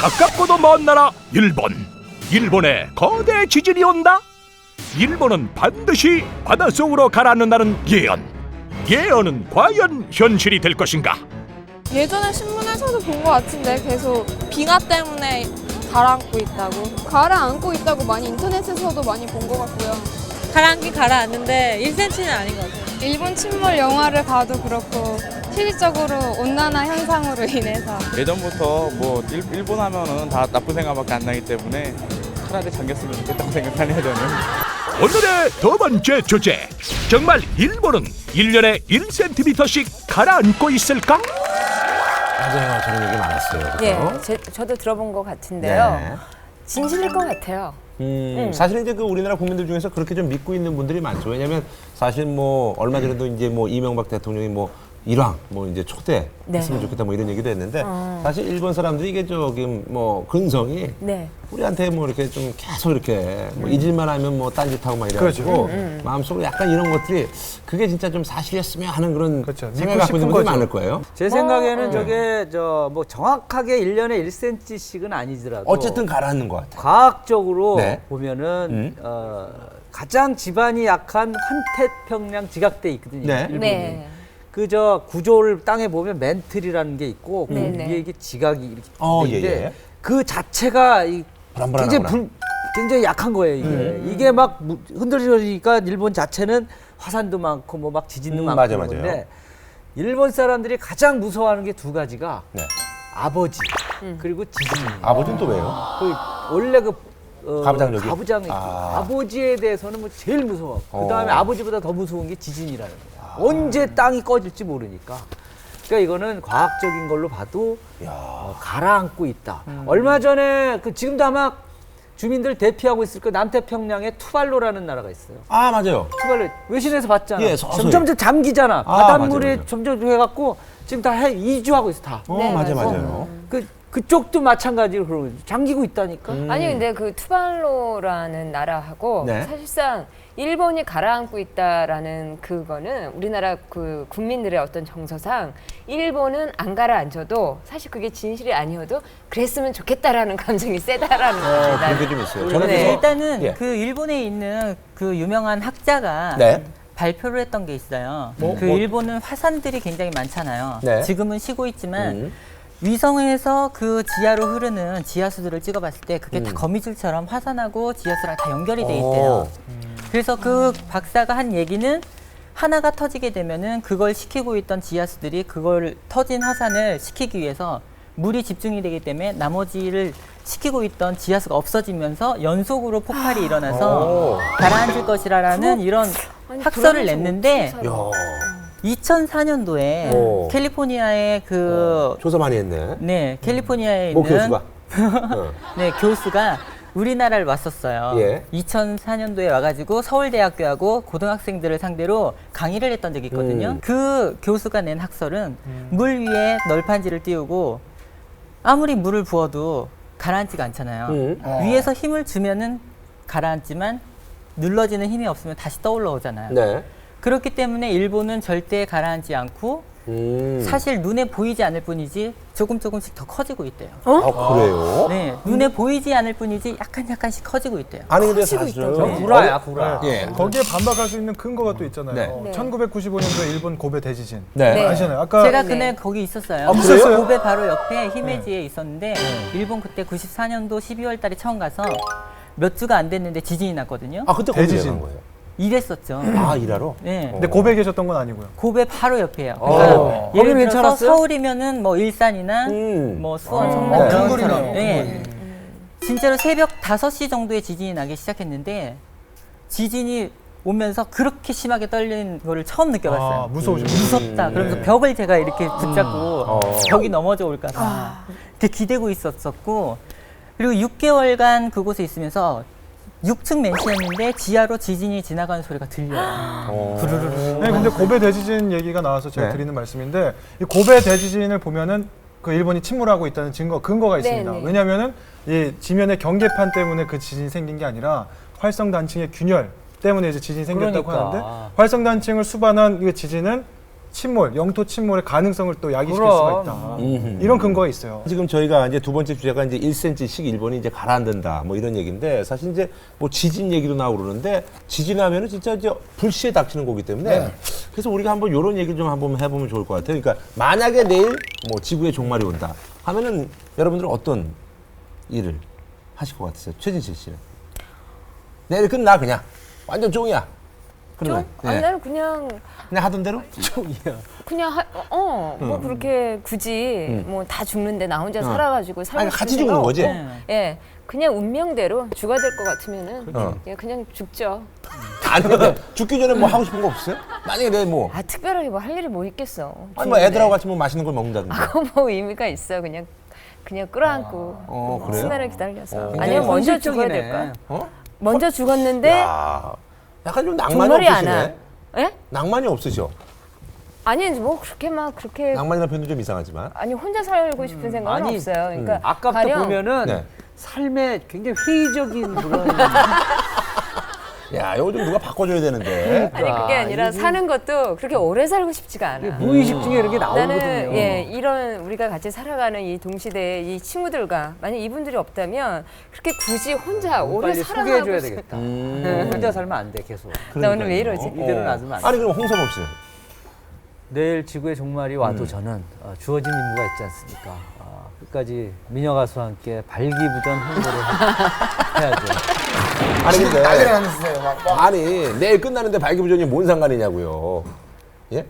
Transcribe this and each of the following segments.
가깝고도 먼 나라 일본. 일본에 거대 지진이 온다. 일본은 반드시 바닷속으로 가라앉는다는 예언. 예언은 과연 현실이 될 것인가? 예전에 신문에서도 본 것 같은데 계속 빙하 때문에 가라앉고 있다고. 가라앉고 있다고 많이 인터넷에서도 많이 본 것 같고요. 가라앉긴 가라앉는데 1cm는 아닌 것 같아요. 일본 침몰 영화를 봐도 그렇고 실질적으로 온난화 현상으로 인해서 예전부터 뭐 일, 일본 하면은 다 나쁜 생각밖에 안 나기 때문에 차라리 잠겼으면 좋겠다고 생각하네요 저는. 오늘의 두 번째 주제. 정말 일본은 일년에 1cm씩 가라앉고 있을까? 맞아요. 저런 얘기 많았어요. 그죠? 예, 제, 저도 들어본 것 같은데요. 네. 진실일 것 같아요. 음, 사실 이제 그 우리나라 국민들 중에서 그렇게 좀 믿고 있는 분들이 많죠. 왜냐하면 사실 뭐 얼마 전에도 이제 뭐 이명박 대통령이 뭐 일왕 뭐 이제 초대 네. 했으면 좋겠다 뭐 이런 얘기도 했는데 사실 일본 사람들이 이게 저기 뭐 근성이 네. 우리한테 뭐 이렇게 좀 계속 이렇게 뭐 잊을만 하면 뭐 딴짓하고 막 이래가지고 음, 마음속으로 약간 이런 것들이 그게 진짜 좀 사실이었으면 하는 그런 그렇죠. 생각을 믿고 갖고 있는 싶은 분들이 거죠. 많을 거예요. 제 생각에는 어. 저게 저 뭐 정확하게 1년에 1cm씩은 아니더라도 어쨌든 가라앉는 것 같아요. 과학적으로 네. 보면은 음. 어, 가장 지반이 약한 환태평양 지각대 있거든요. 네. 일본이. 네. 그저 구조를 땅에 보면 멘틀이라는 게 있고 그 네, 네. 위에 이게 지각이 이렇게 어, 돼 있는데 예, 예. 그 자체가 이 불안불안하구나. 굉장히 불, 굉장히 약한 거예요 이게 음. 이게 막 무- 흔들리니까 일본 자체는 화산도 많고 뭐 막 지진도 음, 많고 맞아, 그런 맞아요. 일본 사람들이 가장 무서워하는 게 두 가지가 네. 아버지 그리고 지진. 아버지는 또 왜요? 그 원래 그 어, 가부장력이? 가부장이 아. 아. 버지에 대해서는 뭐 제일 무서워. 어. 그 다음에 아버지보다 더 무서운 게 지진이라는 거야. 언제 땅이 꺼질지 모르니까. 그러니까 이거는 과학적인 걸로 봐도 어, 가라앉고 있다. 얼마 전에 그 지금도 아마 주민들 대피하고 있을 거 남태평양에 투발로라는 나라가 있어요. 아 맞아요. 투발로 외신에서 봤잖아. 예, 서서히. 점점 점 잠기잖아. 아, 바닷물이 맞아요, 맞아요. 점점 해갖고 지금 다 해, 이주하고 있어 다. 어 네, 맞아 맞아요. 맞아요. 그 그쪽도 마찬가지로 그러고. 잠기고 있다니까. 아니 근데 그 투발로라는 나라하고 네. 사실상 일본이 가라앉고 있다라는 그거는 우리나라 그 국민들의 어떤 정서상 일본은 안 가라앉아도 사실 그게 진실이 아니어도 그랬으면 좋겠다라는 감정이 세다라는 거죠. 어, 그런. 게좀 있어요. 네. 저는 네. 그래서- 일단은 예. 그 일본에 있는 그 유명한 학자가 네. 발표를 했던 게 있어요. 뭐, 그 뭐? 일본은 화산들이 굉장히 많잖아요. 네. 지금은 쉬고 있지만 음. 위성에서 그 지하로 흐르는 지하수들을 찍어봤을 때 그게 다 음. 거미줄처럼 화산하고 지하수랑 다 연결이 돼 오. 있대요. 그래서 그 박사가 한 얘기는 하나가 터지게 되면은 그걸 식히고 있던 지하수들이 그걸 터진 화산을 식히기 위해서 물이 집중이 되기 때문에 나머지를 식히고 있던 지하수가 없어지면서 연속으로 폭발이 일어나서 오. 가라앉을 것이라는 이런 아니, 학설을 냈는데? 야 2004년도에 오. 캘리포니아의 그 조사 많이 했네. 네, 캘리포니아에 모 있는 교수가. 어. 네, 교수가 우리나라를 왔었어요. 예. 2004년도에 와가지고 서울대학교하고 고등학생들을 상대로 강의를 했던 적이 있거든요. 음. 그 교수가 낸 학설은 물 위에 널판지를 띄우고 아무리 물을 부어도 가라앉지가 않잖아요. 음. 위에서 힘을 주면은 가라앉지만 눌러지는 힘이 없으면 다시 떠올라 오잖아요. 네. 그렇기 때문에 일본은 절대 가라앉지 않고 음. 사실 눈에 보이지 않을 뿐이지 조금 조금씩 더 커지고 있대요. 아 그래요? 네, 눈에 보이지 않을 뿐이지 약간 약간씩 커지고 있대요. 아니 근데 사실은 저 구라야 구라. 예. 거기에 반박할 수 있는 근거가 또 있잖아요. 네. 네. 1995년도에 일본 고베 대지진. 네. 네. 아시잖아요. 아까 제가 네. 그날 거기 있었어요. 아, 그래요? 있었어요? 고베 바로 옆에 히메지에 있었는데 일본 그때 94년도 12월 달에 처음 가서 몇 주가 안 됐는데 지진이 났거든요. 아 그때 거기 대지진. 간 거예요. 이랬었죠. 아 일하러? 네. 근데 고베 계셨던 건 아니고요. 고베 바로 옆이에요. 어. 그러니까 예를 거기는 들어서 괜찮았어요? 서울이면는 뭐 일산이나 음. 뭐 수원, 어, 성남 이런 큰 것처럼. 거리네요, 네. 진짜로 새벽 5시 정도에 지진이 나기 시작했는데 지진이 오면서 그렇게 심하게 떨리는 거를 처음 느껴봤어요. 아, 무서우셨죠. 무섭다. 그러면서 네. 벽을 제가 이렇게 붙잡고 어. 벽이 넘어져 올까 봐 이렇게 기대고 있었었고 그리고 6개월간 그곳에 있으면서 6층 맨션인데 지하로 지진이 지나가는 소리가 들려요. 어. 네, 근데 고베 대지진 얘기가 나와서 제가 네. 드리는 말씀인데 이 고베 대지진을 보면은 그 일본이 침몰하고 있다는 증거 근거가 있습니다. 네. 왜냐하면은 이 지면의 경계판 때문에 그 지진이 생긴 게 아니라 활성 단층의 균열 때문에 이제 지진이 생겼다고 그러니까. 하는데 활성 단층을 수반한 이 지진은 침몰, 영토 침몰의 가능성을 또 야기시킬 그럼. 수가 있다. 이런 근거가 있어요. 지금 저희가 이제 두 번째 주제가 이제 1cm씩 일본이 이제 가라앉는다 뭐 이런 얘기인데 사실 이제 뭐 지진 얘기도 나오고 그러는데 지진하면은 진짜 이제 불시에 닥치는 거기 때문에 그래서 우리가 한번 이런 얘기를 좀 한번 해보면 좋을 것 같아요. 그러니까 만약에 내일 뭐 지구에 종말이 온다 하면은 여러분들은 어떤 일을 하실 것 같으세요? 최진실 씨는 내일 끝나 그냥 완전 쫑이야. 좀? 그러면 아니 네. 나는 그냥 그냥 하던 대로 그냥 하, 어, 뭐 그렇게 굳이 뭐 다 죽는데 나 혼자 살아가지고 살고 아니, 싶은 같이 생각 죽는 거지? 없고, 예, 그냥 운명대로 죽어야 될 것 같으면은 어. 예, 그냥 죽죠. 아니 근데 죽기 전에 뭐 하고 싶은 거 없어요? 만약에 내일 뭐아 특별하게 뭐 할 일이 뭐 있겠어. 아니 뭐 애들하고 같이 뭐 맛있는 걸 먹는다든지. 그거 뭐 의미가 있어. 그냥 그냥 끌어안고 어, 그래요? 수면을 기다려서. 어. 아니면 먼저 죽어야 현실적이네. 될까? 어? 먼저 죽었는데 야, 약간 좀 낭만이 종말이 안 와. 없으시네. 예? 낭만이 없으셔. 아니 뭐 그렇게 막 그렇게 낭만이라는 표현도 좀 이상하지만. 아니 혼자 살고 싶은 생각은 아니, 없어요. 그러니까 아까부터 가령 보면은 네. 삶에 굉장히 회의적인 그런 야, 이거 좀 누가 바꿔줘야 되는데. 아니 그게 아니라 사는 것도 그렇게 오래 살고 싶지가 않아. 무의식 중에 이렇게 나오거든요. 나는 예 이런 우리가 같이 살아가는 이 동시대의 이 친구들과 만약 이분들이 없다면 그렇게 굳이 혼자 오래 빨리 살아가고 소개해줘야 싶- 되겠다. 음. 혼자 살면 안 돼 계속. 나 오늘 왜 이러지? 이대로 놔두면 안 돼. 아니 그럼 홍성범 씨. 내일 지구의 종말이 와도 저는 어, 주어진 임무가 있지 않습니까? 어, 끝까지 미녀 가수와 함께 발기부전 홍보를 해야죠. 아니 근데 난리가 났어요. 막, 막. 아니 내일 끝나는데 발기부전이 뭔 상관이냐고요. 예?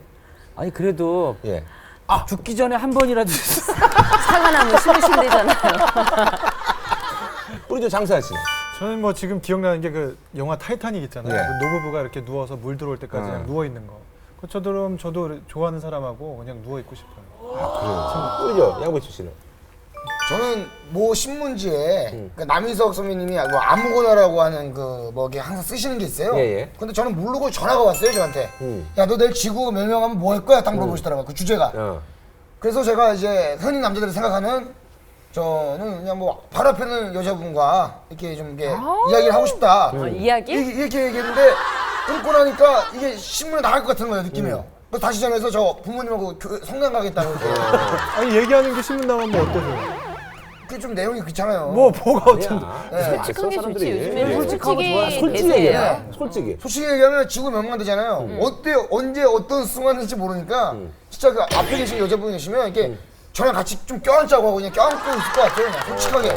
아니 그래도 예. 죽기 전에 한 번이라도 사과나무 심으신대잖아요. 우리 저 장사야 씨. 저는 뭐 지금 기억나는 게 그 영화 타이타닉 있잖아요. 네. 그 노부부가 이렇게 누워서 물 들어올 때까지 어. 그냥 누워 있는 거. 그 저도 저도 좋아하는 사람하고 그냥 누워 있고 싶어요. 아 그래요. 우리 저 양배추 씨는. 저는 모 신문지에 그 남희석 선배님이 뭐 아무거나라고 하는 그뭐 이렇게 항상 쓰시는 게 있어요. 예, 예. 근데 저는 모르고 전화가 왔어요 저한테. 음. 야너 내일 지구 멸망하면 뭐 할 거야? 딱 물어보시더라고요. 그 주제가. 어. 그래서 제가 이제 흔히 남자들이 생각하는 저는 그냥 뭐 바로 앞에 있는 여자분과 이렇게 좀 이렇게 이야기를 하고 싶다. 어, 이야기? 이렇게, 이렇게 얘기했는데 끊고 나니까 이게 신문에 나갈 것 같은 거예요 느낌이요. 그래서 다시 전화해서 저 부모님하고 교- 성당 가겠다고 이렇게. 아니 얘기하는 게 신문 나오면 뭐 어떠세요? 그게 좀 내용이 그렇잖아요. 뭐 뭐가 어쩐데? 네. 솔직한 게 좋지. 사람들이. 요즘에 예. 솔직히 솔직히. 얘기해. 솔직히. 솔직히 얘기하면 지구 멸망되잖아요. 어때 언제 어떤 순간인지 모르니까 진짜 그 앞에 계신 여자분이 계시면 이렇게 저랑 같이 좀 껴안자고 하고 그냥 껴안고 있을 것 같아요. 그냥 솔직하게.